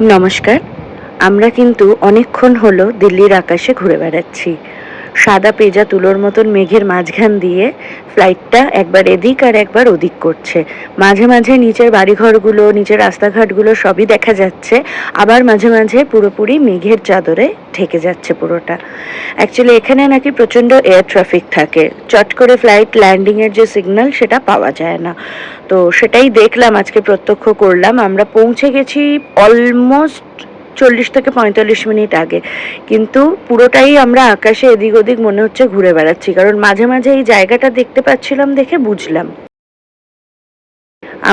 নমস্কার। আমরা কিন্তু অনেকক্ষণ হলো দিল্লির আকাশে ঘুরে বেড়াচ্ছি। সাদা পেজা তুলোর মতন মেঘের মাঝখান দিয়ে ফ্লাইটটা একবার এদিক আর একবার ওদিক করছে। মাঝে মাঝে নিচের বাড়িঘরগুলো, নিচের রাস্তাঘাটগুলো সবই দেখা যাচ্ছে। আবার মাঝে মাঝে পুরোপুরি মেঘের চাদরে ঢেকে যাচ্ছে পুরোটা। অ্যাকচুয়ালি এখানে নাকি প্রচণ্ড এয়ার ট্রাফিক থাকে। চট করে ফ্লাইট ল্যান্ডিংয়ের যে সিগন্যাল সেটা পাওয়া যায় না। তো সেটাই দেখলাম, আজকে প্রত্যক্ষ করলাম। আমরা পৌঁছে গেছি অলমোস্ট চল্লিশ থেকে পঁয়তাল্লিশ মিনিট আগে। কিন্তু পুরোটাই আমরা আকাশে এদিক ওদিক মনে হচ্ছে ঘুরে বেড়াচ্ছি। কারণ মাঝে মাঝে এই জায়গাটা দেখতে পাচ্ছিলাম দেখে বুঝলাম।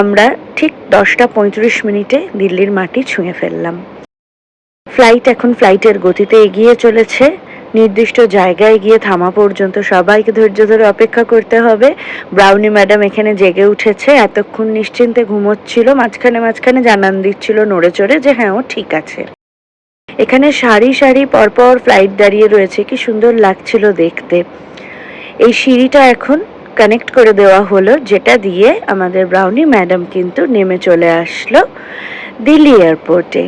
আমরা ঠিক দশটা পঁয়ত্রিশ মিনিটে দিল্লির মাটি ছুঁয়ে ফেললাম। ফ্লাইট এখন ফ্লাইটের গতিতে এগিয়ে চলেছে। নির্দিষ্ট জায়গায় গিয়ে থামা পর্যন্ত সবাইকে ধৈর্য ধরে অপেক্ষা করতে হবে। ব্রাউনি ম্যাডাম এখানে জেগে উঠেছে। এতক্ষণ নিশ্চিন্তে ঘুমোচ্ছিল, মাঝখানে মাঝখানে জানান দিচ্ছিল নড়ে চড়ে যে হ্যাঁ ও ঠিক আছে। এখানে সারি সারি পরপর ফ্লাইট দাঁড়িয়ে রয়েছে। কি সুন্দর লাগছিল দেখতে। এই সিঁড়িটা এখন কানেক্ট করে দেওয়া হলো, যেটা দিয়ে আমাদের ব্রাউনি ম্যাডাম কিন্তু নেমে চলে আসলো দিল্লি এয়ারপোর্টে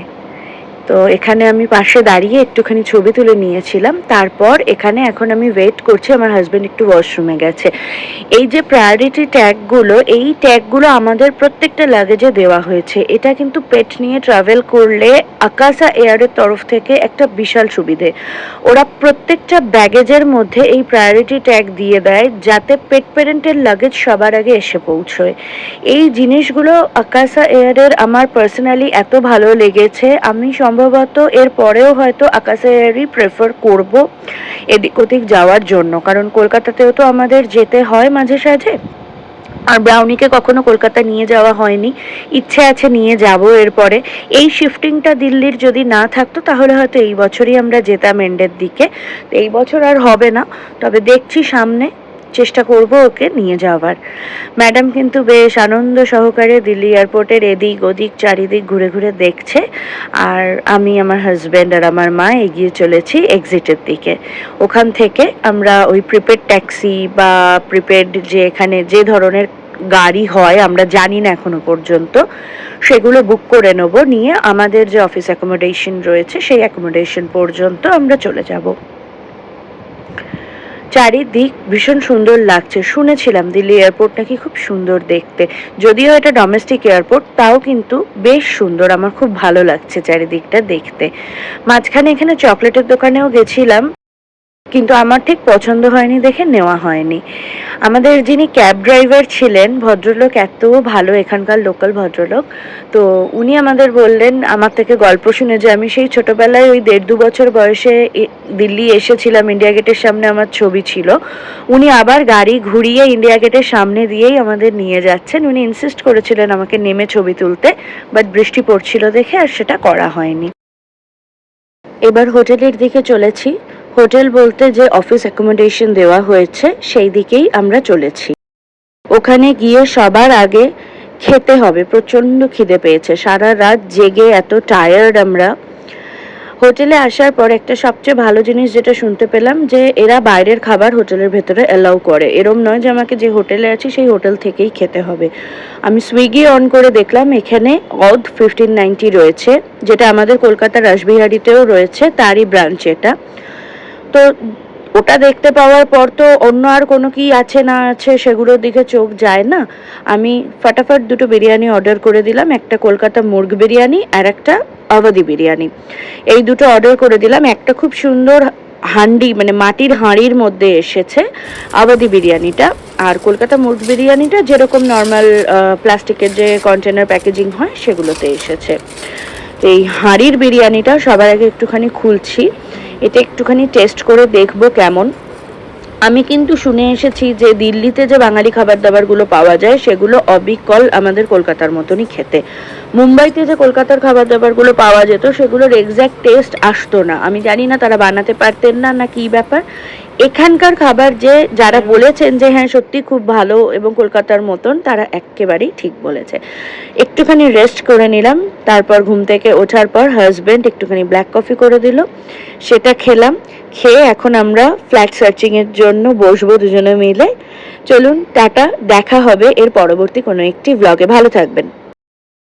তো এখানে আমি পাশে দাঁড়িয়ে একটুখানি ছবি তুলে নিয়েছিলাম। তারপর এখানে এখন আমি ওয়েট করছি, আমার হাজব্যান্ড একটু ওয়াশরুমে গেছে। এই যে প্রায়োরিটি ট্যাগগুলো এই ট্যাগগুলো আমাদের প্রত্যেকটা লাগেজে দেওয়া হয়েছে। এটা কিন্তু পেট নিয়ে ট্রাভেল করলে আকাশা এয়ারের তরফ থেকে একটা বিশাল সুবিধে। ওরা প্রত্যেকটা ব্যাগেজের মধ্যে এই প্রায়োরিটি ট্যাগ দিয়ে দেয়, যাতে পেট প্যারেন্টের লাগেজ সবার আগে এসে পৌঁছয়। এই জিনিসগুলো আকাশা এয়ারের আমার পার্সোনালি এত ভালো লেগেছে। আমি সম্ভবত এর পরেও হয়তো আকাশা এয়ারই প্রেফার করব এদিক ওদিক যাওয়ার জন্য। কারণ কলকাতাতেও তো আমাদের যেতে হয় মাঝে সাঝে। আর ব্রাউনিকে কখনো কলকাতা নিয়ে যাওয়া হয়নি। ইচ্ছে আছে নিয়ে যাব এরপরে। এই শিফটিংটা দিল্লির যদি না থাকতো, তাহলে হয়তো এই বছরই আমরা যেতাম এন্ডের দিকে। এই বছর আর হবে না। তবে দেখছি সামনে। চেষ্টা করব ওকে নিয়ে যাওয়ার। ম্যাডাম কিন্তু বেশ আনন্দ সহকারে দিল্লি এয়ারপোর্টের এদিক ওদিক চারিদিক ঘুরে ঘুরে দেখছে আর আমি আমার হাজব্যান্ড আর আমার মা এগিয়ে চলেছি এক্সিটের দিকে। ওখান থেকে আমরা ওই প্রিপেড ট্যাক্সি বা প্রিপেড যে এখানে যে ধরনের গাড়ি হয়, আমরা জানি না এখনও পর্যন্ত, সেগুলো বুক করে নেব। নিয়ে আমাদের যে অফিস অ্যাকোমোডেশন রয়েছে, সেই অ্যাকোমোডেশন পর্যন্ত আমরা চলে যাব। চারিদিক ভীষণ সুন্দর লাগছে। শুনেছিলাম দিল্লি এয়ারপোর্ট নাকি খুব সুন্দর দেখতে। যদিও এটা ডোমেস্টিক এয়ারপোর্ট তাও কিন্তু বেশ সুন্দর। আমার খুব ভালো লাগছে চারিদিকটা দেখতে। মাঝখানে এখানে চকলেটের দোকানেও গেছিলাম। কিন্তু আমার ঠিক পছন্দ হয়নি দেখে নেওয়া হয়নি। আমাদের যিনি ক্যাব ড্রাইভার ছিলেন, ভদ্রলোক এত ভালো, এখানকার লোকাল ভদ্রলোক, তো উনি আমাদের বললেন, আমার থেকে গল্প শুনে যে আমি সেই ছোটবেলায় ওই দেড় দু বছর বয়সে দিল্লি এসেছিলাম, ইন্ডিয়া গেটের সামনে আমার ছবি ছিল। উনি আবার গাড়ি ঘুরিয়ে ইন্ডিয়া গেটের সামনে দিয়েই আমাদের নিয়ে যাচ্ছেন। উনি ইনসিস্ট করেছিলেন আমাকে নেমে ছবি তুলতে বাট বৃষ্টি পড়ছিল দেখে আর সেটা করা হয়নি। এবার হোটেলের দিকে চলেছি। হোটেল বলতে যে অফিস অ্যাকোমোডেশন দেওয়া হয়েছে, সেই দিকেই আমরা চলেছি। ওখানে গিয়ে সবার আগে খেতে হবে, প্রচণ্ড খিদে পেয়েছে। সারা রাত জেগে এত টায়ার্ড আমরা। হোটেলে আসার পর একটা সবচেয়ে ভালো জিনিস যেটা শুনতে পেলাম যে, এরা বাইরের খাবার হোটেলের ভেতরে অ্যালাউ করে। এরম নয় যে আমাকে যে হোটেলে আছি, সেই হোটেল থেকেই খেতে হবে। আমি সুইগি অন করে দেখলাম, এখানে অদ ফিফটিন নাইনটি রয়েছে, যেটা আমাদের কলকাতার রাসবিহারিতেও রয়েছে, তারই ব্রাঞ্চ এটা। তো ওটা দেখতে পাওয়ার পর তো অন্য আর কোনো কি আছে না আছে সেগুলোর দিকে চোখ যায় না। আমি ফাটাফাট দুটো বিরিয়ানি অর্ডার করে দিলাম, একটা কলকাতা মুরগ বিরিয়ানি আর একটা আবাদি বিরিয়ানি। এই দুটো অর্ডার করে দিলাম, একটা খুব সুন্দর হান্ডি মানে মাটির হাঁড়ির মধ্যে এসেছে আবাদি বিরিয়ানিটা। আর কলকাতা মুরগ বিরিয়ানিটা যেরকম নর্মাল প্লাস্টিকের যে কন্টেনার প্যাকেজিং হয় সেগুলোতে এসেছে। তো এই হাঁড়ির বিরিয়ানিটা সবার আগে একটুখানি খুলছি। এটা একটুখানি টেস্ট করে দেখব কেমন। আমি কিন্তু শুনে এসেছি যে দিল্লিতে যে বাঙালি খাবার দাবারগুলো পাওয়া যায়, সেগুলো অবিকল আমাদের কলকাতার মতনই খেতে। মুম্বাইতে যে কলকাতার খাবার দাবারগুলো পাওয়া যেত, সেগুলোর এক্স্যাক্ট টেস্ট আসতো না। আমি জানি না তারা বানাতে পারতেন না না কি ব্যাপার। এখানকার খাবার যে, যারা বলেছেন যে হ্যাঁ সত্যি খুব ভালো এবং কলকাতার মতন, তারা একেবারেই ঠিক বলেছে। একটুখানি রেস্ট করে নিলাম, তারপর ঘুম থেকে ওঠার পর হাজবেন্ড একটুখানি ব্ল্যাক কফি করে দিল। সেটা খেলাম। খেয়ে এখন আমরা ফ্ল্যাট সার্চিং এর জন্য বসবো দুজনে মিলে। চলুন টাটা, দেখা হবে এর পরবর্তী কোনো একটি ব্লগে ভালো থাকবেন।